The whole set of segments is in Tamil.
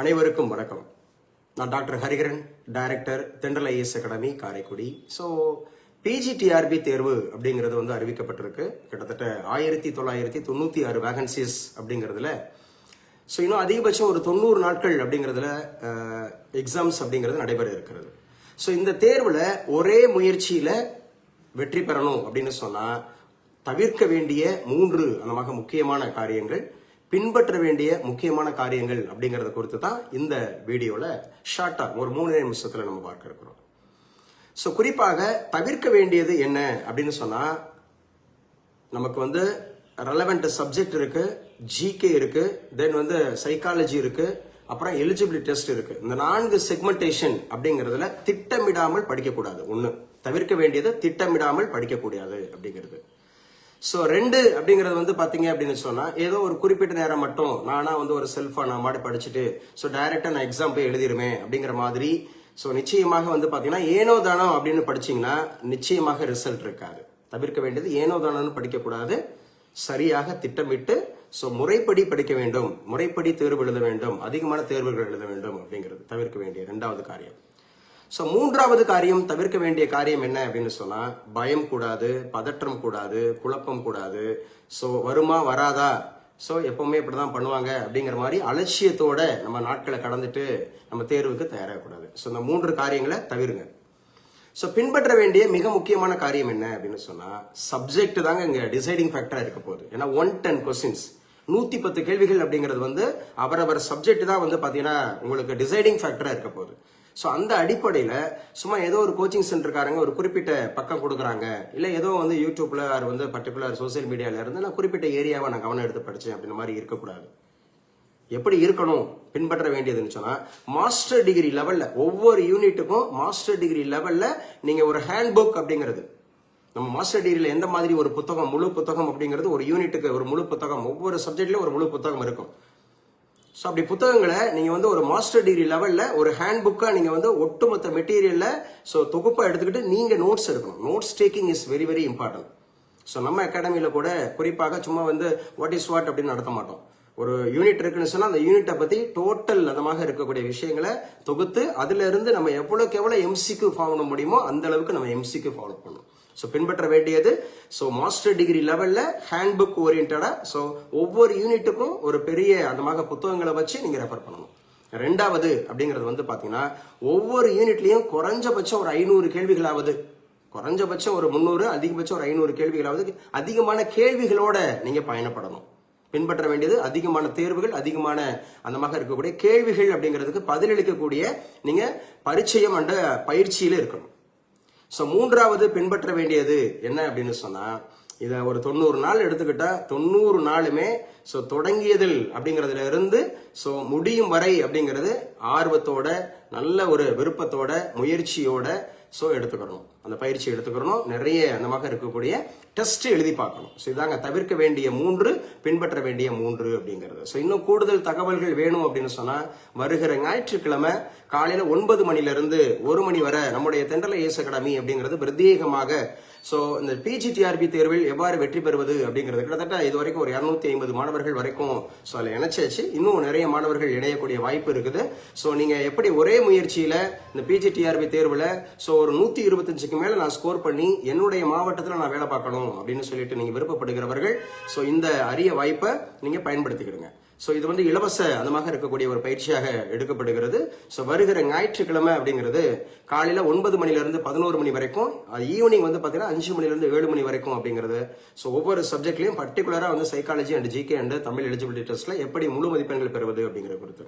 அனைவருக்கும் வணக்கம். நான் doctor Hariharan director Thendral IAS academy Karaikudi. So PGTRB தேர்வு அப்படிங்கிறது வந்து அறிவிக்கப்பட்டிருக்கு. கிட்டத்தட்ட ஆயிரத்தி தொள்ளாயிரத்தி தொண்ணூற்றி ஆறு வேகன்சிஸ் அப்படிங்கிறதுல. ஸோ இன்னும் அதிகபட்சம் ஒரு தொண்ணூறு நாட்கள் அப்படிங்கிறதுல எக்ஸாம்ஸ் அப்படிங்கிறது நடைபெற இருக்கிறது. ஸோ இந்த தேர்வில் ஒரே முயற்சியில் வெற்றி பெறணும் அப்படின்னு சொன்னால் தவிர்க்க வேண்டிய மூன்று அந்த முக்கியமான காரியங்கள் பின்பற்ற வேண்டிய முக்கியமான காரியங்கள் அப்படிங்கிறத குறித்து தான் இந்த வீடியோவில் ஷார்ட்டாக ஒரு மூணு நிமிஷத்தில் நம்ம பார்க்க இருக்கிறோம். ஸோ குறிப்பாக தவிர்க்க வேண்டியது என்ன அப்படின்னு சொன்னால் நமக்கு வந்து ரெலவெண்ட் சப்ஜெக்ட் இருக்கு ஜிகே இருக்கு தென் வந்து சைக்காலஜி இருக்கு அப்புறம் எலிஜிபிலிட்டி டெஸ்ட் இருக்கு. இந்த நான்கு செக்மெண்டேஷன் அப்படிங்கிறதுல திட்டமிடாமல் படிக்கக்கூடாது. ஒன்று தவிர்க்க வேண்டியது திட்டமிடாமல் படிக்கக்கூடாது அப்படிங்கிறது. ஸோ ரெண்டு அப்படிங்கிறது வந்து பார்த்தீங்க அப்படின்னு சொன்னால் ஏதோ ஒரு குறிப்பிட்ட நேரம் மட்டும் நானாக வந்து ஒரு செல்ஃபா நான் மாடி படிச்சுட்டு ஸோ டைரெக்டாக நான் எக்ஸாம் போய் எழுதிருவேன் அப்படிங்கிற மாதிரி ஸோ நிச்சயமாக வந்து பார்த்தீங்கன்னா ஏனோ தானம் அப்படின்னு படிச்சீங்கன்னா நிச்சயமாக ரிசல்ட் இருக்காது. தவிர்க்க வேண்டியது ஏனோ தானம்னு படிக்கக்கூடாது. சரியாக திட்டமிட்டு ஸோ முறைப்படி படிக்க வேண்டும். முறைப்படி தேர்வு எழுத வேண்டும். அதிகமான தேர்வுகள் எழுத வேண்டும் அப்படிங்கிறது தவிர்க்க வேண்டிய ரெண்டாவது காரியம். ஸோ மூன்றாவது காரியம் தவிர்க்க வேண்டிய காரியம் என்ன அப்படின்னு சொன்னால் பயம் கூடாது பதற்றம் கூடாது குழப்பம் கூடாது. ஸோ வருமா வராதா? ஸோ எப்பவுமே இப்படிதான் பண்ணுவாங்க அப்படிங்கிற மாதிரி அலட்சியத்தோட நம்ம நாட்களை கடந்துட்டு நம்ம தேர்வுக்கு தயாராகக்கூடாது. ஸோ இந்த மூன்று காரியங்களை தவிருங்க. ஸோ பின்பற்ற வேண்டிய மிக முக்கியமான காரியம் என்ன அப்படின்னு சொன்னால் சப்ஜெக்ட் தாங்க இங்கே டிசைடிங் ஃபேக்டராக இருக்க போகுது. ஏன்னா ஒன் டென் கொஸ்டின்ஸ் நூற்றி பத்து கேள்விகள் அப்படிங்கிறது வந்து அவரவர் சப்ஜெக்ட் தான் வந்து பார்த்தீங்கன்னா உங்களுக்கு டிசைடிங் ஃபேக்டராக இருக்க போகுது. ஸோ அந்த அடிப்படையில் சும்மா ஏதோ ஒரு கோச்சிங் சென்டருக்காரங்க ஒரு குறிப்பிட்ட பக்கம் கொடுக்குறாங்க. இல்லை ஏதோ வந்து யூடியூப்பில் அது வந்து பர்டிகுலர் சோசியல் மீடியாவில் இருந்து நான் குறிப்பிட்ட ஏரியாவை நான் கவனம் எடுத்து படித்தேன் அப்படின்ற மாதிரி இருக்கக்கூடாது. எப்படி இருக்கணும்? பின்பற்ற வேண்டியதுன்னு சொன்னால் மாஸ்டர் டிகிரி லெவலில் ஒவ்வொரு யூனிட்டுக்கும் மாஸ்டர் டிகிரி லெவலில் நீங்கள் ஒரு ஹேண்ட் புக் அப்படிங்கிறது. நம்ம மாஸ்டர் டிகிரியில் எந்த மாதிரி ஒரு புத்தகம் முழு புத்தகம் அப்படிங்கிறது ஒரு யூனிட்டுக்கு ஒரு முழு புத்தகம் ஒவ்வொரு சப்ஜெக்ட்லேயும் ஒரு முழு புத்தகம் இருக்கும். ஸோ அப்படி புத்தகங்களை நீங்கள் வந்து ஒரு மாஸ்டர் டிகிரி லெவலில் ஒரு ஹேண்ட் புக்காக நீங்கள் வந்து ஒட்டுமொத்த மெட்டீரியலில் ஸோ தொகுப்பாக எடுத்துக்கிட்டு நீங்கள் நோட்ஸ் எடுக்கணும். Notes taking is very very important so நம்ம அகாடமியில் கூட குறிப்பாக சும்மா வந்து வாட் இஸ் வாட் அப்படின்னு நடத்த மாட்டோம். ஒரு யூனிட் இருக்குன்னு சொன்னால் அந்த யூனிட்டை பற்றி டோட்டல் அதமாக இருக்கக்கூடிய விஷயங்களை தொகுத்து அதிலிருந்து நம்ம எவ்வளோக்கு எவ்வளோ எம்சிக்கு ஃபாலோ பண்ண முடியுமோ அந்த அளவுக்கு நம்ம எம்சிக்கு ஃபாலோ பண்ணணும். ஸோ பின்பற்ற வேண்டியது. ஸோ மாஸ்டர் டிகிரி லெவலில் ஹேண்ட் புக் ஓரியன்டாக ஸோ ஒவ்வொரு யூனிட்டுக்கும் ஒரு பெரிய அந்த மாதிரி புத்தகங்களை வச்சு நீங்கள் ரெஃபர் பண்ணணும். ரெண்டாவது அப்படிங்கிறது வந்து பார்த்தீங்கன்னா ஒவ்வொரு யூனிட்லேயும் குறைஞ்சபட்சம் ஒரு ஐநூறு கேள்விகளாவது குறைஞ்சபட்சம் ஒரு முந்நூறு அதிகபட்சம் ஒரு ஐநூறு கேள்விகளாவது அதிகமான கேள்விகளோட நீங்கள் பயணப்படணும். பின்பற்ற வேண்டியது அதிகமான தேர்வுகள் அதிகமான அந்த மாதிரி இருக்கக்கூடிய கேள்விகள் அப்படிங்கிறதுக்கு பதிலளிக்கக்கூடிய நீங்கள் பரிச்சயம் அண்ட பயிற்சியில் இருக்கணும். ஸோ மூன்றாவது பின்பற்ற வேண்டியது என்ன அப்படின்னு சொன்னால் இதை ஒரு தொண்ணூறு நாள் எடுத்துக்கிட்டா தொண்ணூறு நாளுமே ஸோ தொடங்கியதில் அப்படிங்கிறதுல இருந்து ஸோ முடியும் வரை அப்படிங்கிறது ஆர்வத்தோட நல்ல ஒரு விருப்பத்தோட முயற்சியோட ஸோ எடுத்துக்கணும். அந்த பயிற்சி எடுத்துக்கணும் நிறைய அந்த மாதிரி இருக்கக்கூடிய டெஸ்ட் எழுதி பார்க்கணும். ஸோ இதாங்க தவிர்க்க வேண்டிய மூன்று பின்பற்ற வேண்டிய மூன்று அப்படிங்கிறது. ஸோ இன்னும் கூடுதல் தகவல்கள் வேணும் அப்படின்னு சொன்னால் வருகிற ஞாயிற்றுக்கிழமை காலையில் ஒன்பது மணிலிருந்து ஒரு மணி வரை நம்முடைய தென்றல இயேசு அகாடமி அப்படிங்கிறது பிரத்யேகமாக ஸோ இந்த பிஜிடிஆர்பி தேர்வில் எவ்வாறு வெற்றி பெறுவது அப்படிங்கிறது கிட்டத்தட்ட இது வரைக்கும் ஒரு இரநூத்தி ஐம்பது மாணவர்கள் வரைக்கும் ஸோ அதில் இணைச்சாச்சு. இன்னும் நிறைய மாணவர்கள் இணையக்கூடிய வாய்ப்பு இருக்குது. ஸோ நீங்கள் எப்படி ஒரே முயற்சியில் இந்த பிஜிடிஆர்பி தேர்வில் ஸோ ஒரு நூற்றி இருபத்தஞ்சு இருபத்தஞ்சுக்கு மேலே நான் ஸ்கோர் பண்ணி என்னுடைய மாவட்டத்தில் நான் வேலை பார்க்கணும் அப்படின்னு சொல்லிட்டு நீங்கள் விருப்பப்படுகிறவர்கள் ஸோ இந்த அரிய வாய்ப்பை நீங்கள் பயன்படுத்திக்கிடுங்க. ஸோ இது வந்து இலவச அந்த இருக்கக்கூடிய ஒரு பயிற்சியாக எடுக்கப்படுகிறது. ஸோ வருகிற ஞாயிற்றுக்கிழமை அப்படிங்கிறது காலையில் ஒன்பது மணிலேருந்து பதினோரு மணி வரைக்கும் ஈவினிங் வந்து பார்த்தீங்கன்னா அஞ்சு மணிலேருந்து ஏழு மணி வரைக்கும் அப்படிங்கிறது. ஸோ ஒவ்வொரு சப்ஜெக்ட்லையும் பர்டிகுலராக வந்து psychology and GK and Tamil eligibility டெஸ்ட்டில் எப்படி முழு மதிப்பெண்கள் பெறுவது அப்படிங்கிற கொடுத்து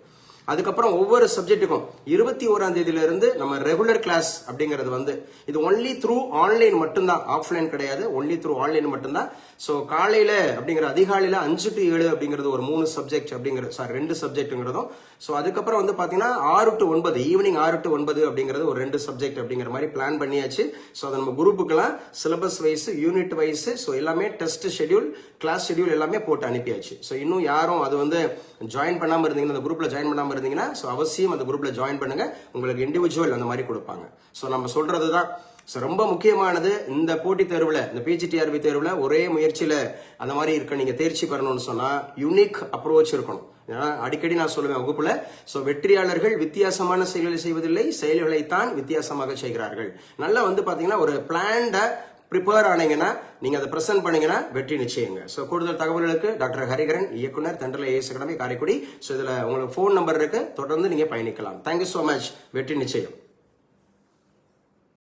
அதுக்கப்புறம் ஒவ்வொரு சப்ஜெக்ட்டுக்கும் இருபத்தி ஓராம் தேதியிலிருந்து நம்ம ரெகுலர் கிளாஸ் அப்படிங்கிறது வந்து இது ஒன்லி த்ரூ ஆன்லைன் மட்டும்தான் ஆஃப்லைன் கிடையாது ஒன்லி த்ரூ ஆன்லைன் மட்டும்தான். ஸோ காலையில் அப்படிங்கிற அதிகாலையில் அஞ்சு டு ஏழு அப்படிங்கிறது ஒரு மூணு சப்ஜெக்ட் அப்படிங்கிறது சாரி ரெண்டு சப்ஜெக்ட்டுங்கிறதும் ஸோ அதுக்கப்புறம் வந்து பார்த்தீங்கன்னா ஆறு டு ஒன்பது ஈவினிங் ஆறு டு ஒன்பது அப்படிங்கிறது ஒரு ரெண்டு சப்ஜெக்ட் அப்படிங்கிற மாதிரி பிளான் பண்ணியாச்சு. ஸோ அதை நம்ம குரூப்புக்கெல்லாம் syllabus wise unit wise so எல்லாமே டெஸ்ட் ஷெடியூல் கிளாஸ் ஷெடியூல் எல்லாமே போட்டு அனுப்பியாச்சு. ஸோ இன்னும் யாரும் அது வந்து ஜாயின் பண்ணாமல் இருந்தீங்கன்னா அந்த குரூப்பில் ஜாயின் பண்ணாமல் இருந்தீங்கன்னா ஸோ அவசியம் அந்த குரூப்பில் ஜாயின் பண்ணுங்க. உங்களுக்கு இண்டிவிஜுவல் அந்த மாதிரி கொடுப்பாங்க. ஸோ நம்ம சொல்றது தான் ஸோ ரொம்ப முக்கியமானது இந்த போட்டித் தேர்வில் இந்த பிஜிடிஆர்பி தேர்வில் ஒரே முயற்சியில் அந்த மாதிரி இருக்க நீங்கள் தேர்ச்சி பெறணும்னு சொன்னால் யூனிக் அப்ரோச் இருக்கணும். ஏன்னா அடிக்கடி நான் சொல்லுவேன் வகுப்புல ஸோ வெற்றியாளர்கள் வித்தியாசமான செயல்களை செய்வதில்லை செயல்களைத்தான் வித்தியாசமாக செய்கிறார்கள். நல்லா வந்து பாத்தீங்கன்னா ஒரு பிளான்ட ப்ரிப்பேர் ஆனீங்கன்னா நீங்க அதை பிரசன்ட் பண்ணீங்கன்னா வெற்றி நிச்சயங்க. ஸோ கூடுதல் தகவல்களுக்கு டாக்டர் ஹரிகரன் இயக்குனர் தென்றல் ஏஎஸ் அகாடமி காரைக்குடி. ஸோ இதில் உங்களுக்கு ஃபோன் நம்பர் இருக்கு. தொடர்ந்து நீங்க பயணிக்கலாம். தேங்க்யூ ஸோ மச் வெற்றி நிச்சயம்.